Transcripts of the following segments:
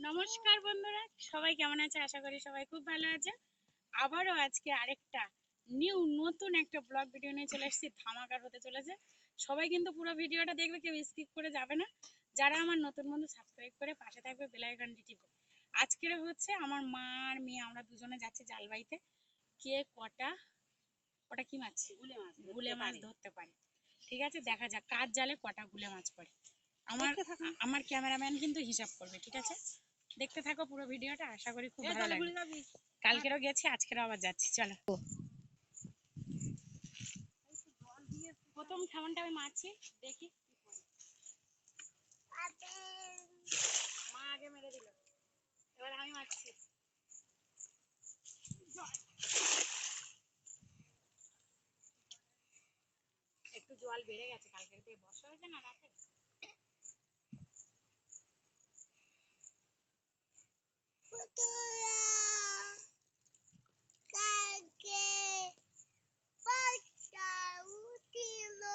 নমস্কার বন্ধুরা সবাই কেমন আছে? আশা করি সবাই খুব ভালো আছে। আবারও আজকে আরেকটা নিউ নতুন একটা ব্লগ ভিডিও নিয়ে চলে এসেছি। ধামাকার হতে চলেছে। সবাই কিন্তু পুরো ভিডিওটা দেখবে কেউ স্কিপ করে যাবে না। যারা আমার নতুন বন্ধু সাবস্ক্রাইব করে পাশে থাকবে বেলাইকনটি টিপে। আজকের হচ্ছে আমার মা আর মেয়ে আমরা দুজনে যাচ্ছি জালবাইতে কে কটা কটা কি মাছ? গুলে মাছ গুলে মাছ ধরতে পারে। ঠিক আছে দেখা যাক কার জালে কটা গুলে মাছ পড়ে। আমার। আমার ক্যামেরাম্যান কিন্তু হিসাব করবে ঠিক আছে? দেখতে থাকো পুরো ভিডিওটা আশা করি খুব ভালো লাগবে কালকেরও গেছি আজকেরও আবার যাচ্ছি চলো। প্রথম খাবারটা আমি মারছি দেখি মা আগে মেরে দিল। এবার আমি মারছি। একটু জল বেড়ে গেছে কালকের থেকে বর্ষা হয়েছে না রাতে শালা এই করে না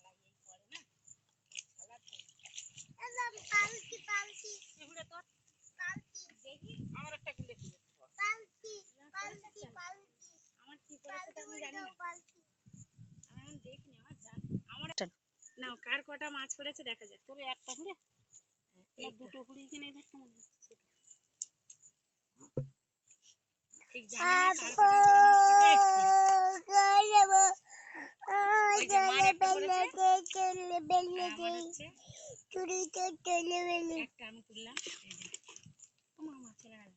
শালা এগুলো তোর দেখি আমার একটা গুলে দিবে আমার কি করেছে তা আমি জানি না আমি এখন দেখিনি আমার জান আমার নাও কার কটা মাছ পড়েছে দেখা যাক। তবে একটা করে এই দুটো কিনে কার যে মার একটা পড়েছে। আর আমার হচ্ছে। একটা আমি তুললাম এই যে। চলে গেল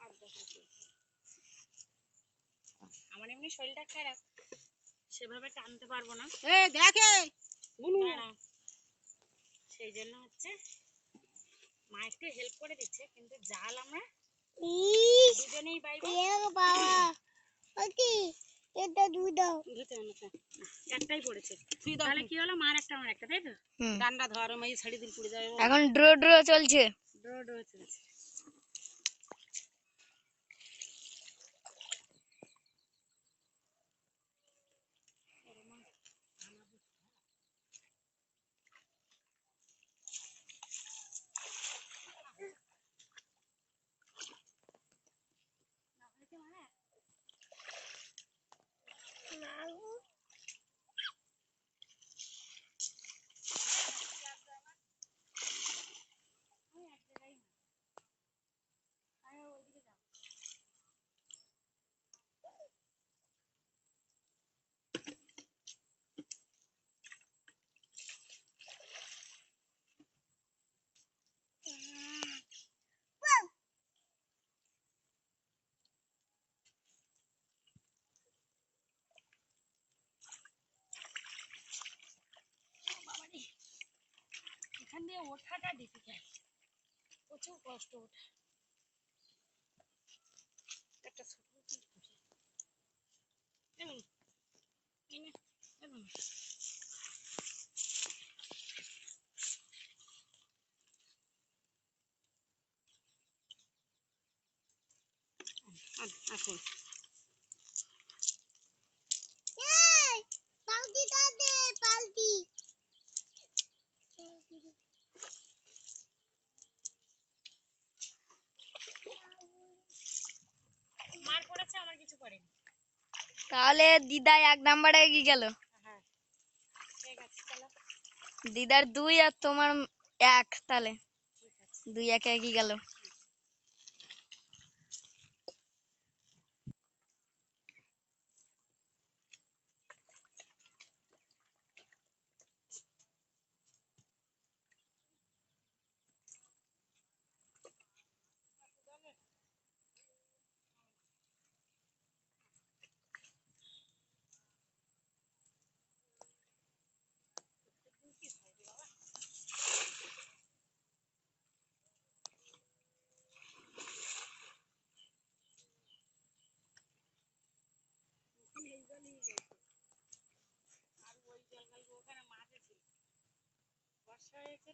আর দেখো কি। আমার এমনি শরীরটা খারাপ। সেভাবে টানতে পারব না। এ দেখে সেই জন্য হচ্ছে মা একটু হেল্প করে দিচ্ছে কিন্তু জাল আমরা দুজনেই বাইরে। একটাই পড়েছে। তুই তাহলে কি হলো? মার একটা আমার একটা তাই তো? ডান্ডা ধর মাই ছাড়ি দিন পুড়ে যাবে এখন ড্রো ড্রো চলছে। ড্র ড্র চলেছে বাবারে এখান দিয়ে ওঠাটা ডিফিকাল্ট প্রচুর কষ্ট ওঠা একটা ছোট পিস উঠে। এমন, এই নে, এমন। আর এখন মার পড়েছে আমার কিছু করেনি তাহলে দিদা এক নাম্বারে এগিয়ে গেল? হ্যাঁ। দিদার দুই আর তোমার এক তাহলে। দুই একে এগিয়ে গেল? বর্ষা হয়েছে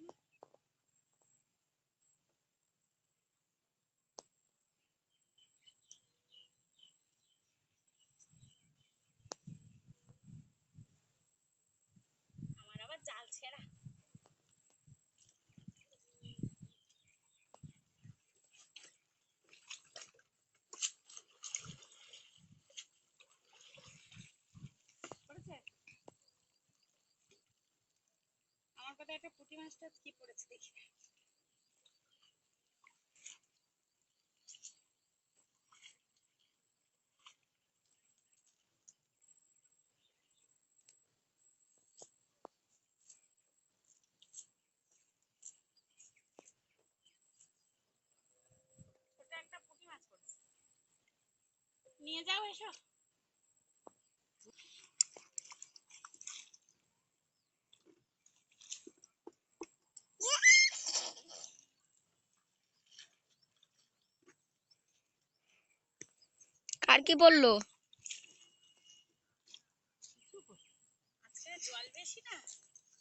একটা পুঁটি মাছটা কি পড়েছে দেখি। নিয়ে যাও এসো। কার কি না?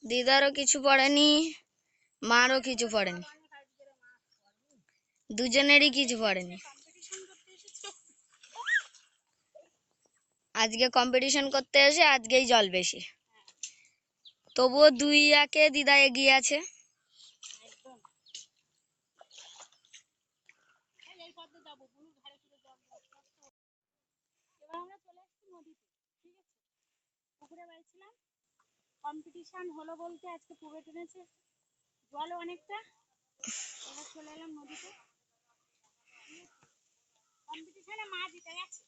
দিদারও কিছু পড়েনি মারও কিছু পড়েনি। দুজনেরই কিছু পড়েনি। আজকে কম্পিটিশন করতে এসে আজকেই জল বেশি। তবুও দুই একে দিদা এগিয়ে আছে একদম এই, এই পথে যাব বুলুর ধারে ফিরে যাব এবার আমরা চলে এসেছি নদীতে ঠিক আছে পুকুরে বেড়াচ্ছিলাম। কম্পিটিশন হলো বলতে আজকে পুবে টেনেছে। জল অনেকটা। এবার চলে এলাম নদীতে। কম্পিটিশনে মা জিতে গেছে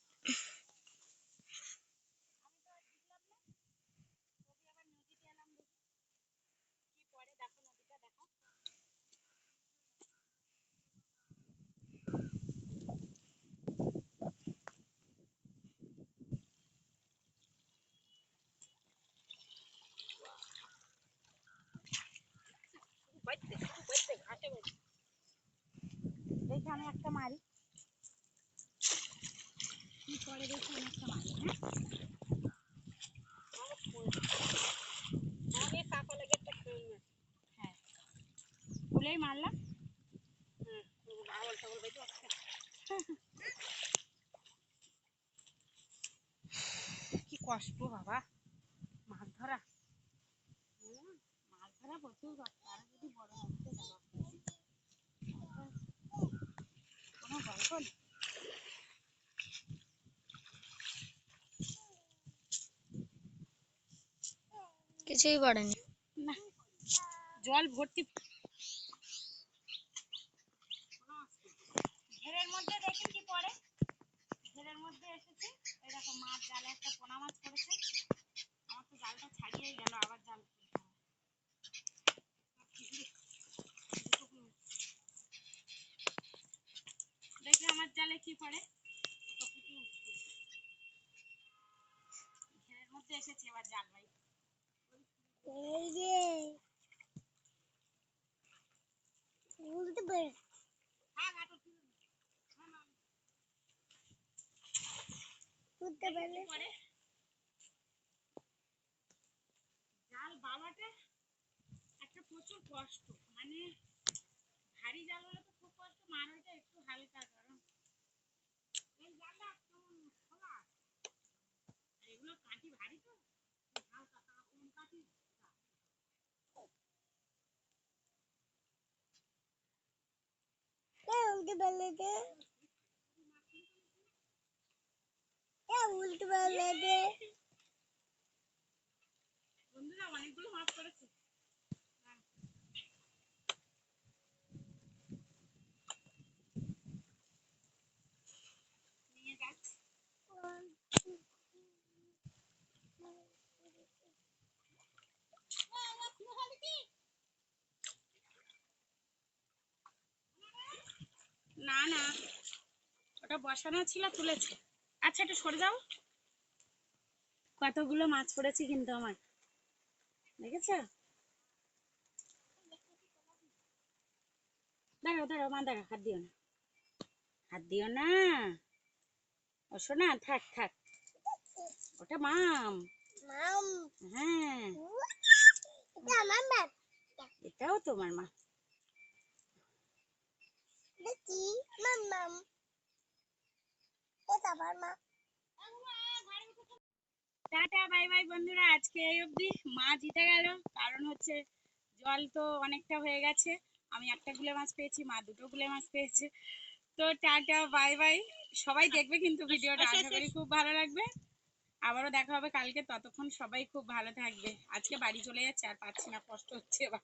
আমি তো আর জিতলাম না তবু আবার নদীতে এলাম দেখি কি পরে দেখো নদীটা দেখো দেখি আমি একটা মারি। কি করে আমি একটা মারি হ্যাঁ? আমি খেয়ে হ্যাঁ। খুলেই মারলাম। হুম আওয়াল টাওয়াল আসছে কি কষ্ট বাবা, মাছ ধরা। মাছ ধরা প্রচুর কষ্ট, আর যদি বড় নদীতে যাওয়া হয়। কোনো কিছুই পড়েনি জল ভর্তি। মধ্যে মাছ জালে একটা পোনা মাছ পড়েছে। আমার তো জালটা ছাড়িয়েই গেল, আবার জাল জালে কি। ঘেরের মধ্যে এসেছে এবার জাল ভাই এই যে জাল একটা প্রচুর কষ্ট। মানে ভারী জাল হলে তো খুব কষ্ট মার ওইটা একটু হালকা কারণ এই জালটা কেমন খোলা আর এগুলো কাঠি ভারী তো হালকা তা কোন কাঠি উল্টে পারলে দে উল্টে পারলে দে বন্ধুরা অনেকগুলো মাছ পড়েছে হ্যাঁ। নিয়ে যাচ্ছি না না। ওটা বসানো ছিল তুলেছে। আচ্ছা একটু সরে যাও। কতগুলো মাছ পড়েছে কিন্তু আমার। দেখেছ? দাঁড়াও দাঁড়াও মা দাঁড়াও হাত দিও না। হাত দিও না। ও শোনা থাক থাক। ওটা মাম। মাম। হ্যাঁ। এটা এটাও তোমার মা। দেখি মাম মাম এটা আমার মা। টাটা, বাই বাই বন্ধুরা, আজকে এই অবধি মা জিতে গেল। কারণ হচ্ছে জল তো অনেকটা হয়ে গেছে। আমি একটা গুলে মাছ পেয়েছি, মা দুটো গুলে মাছ পেয়েছে। তো টাটা, বাই বাই। সবাই দেখবে কিন্তু ভিডিওটা, আশা করি খুব ভালো লাগবে। আবারও দেখা হবে কালকে, ততক্ষণ সবাই খুব ভালো থাকবে। আজকে বাড়ি চলে যাচ্ছে, আর পাচ্ছি না, কষ্ট হচ্ছে এবার।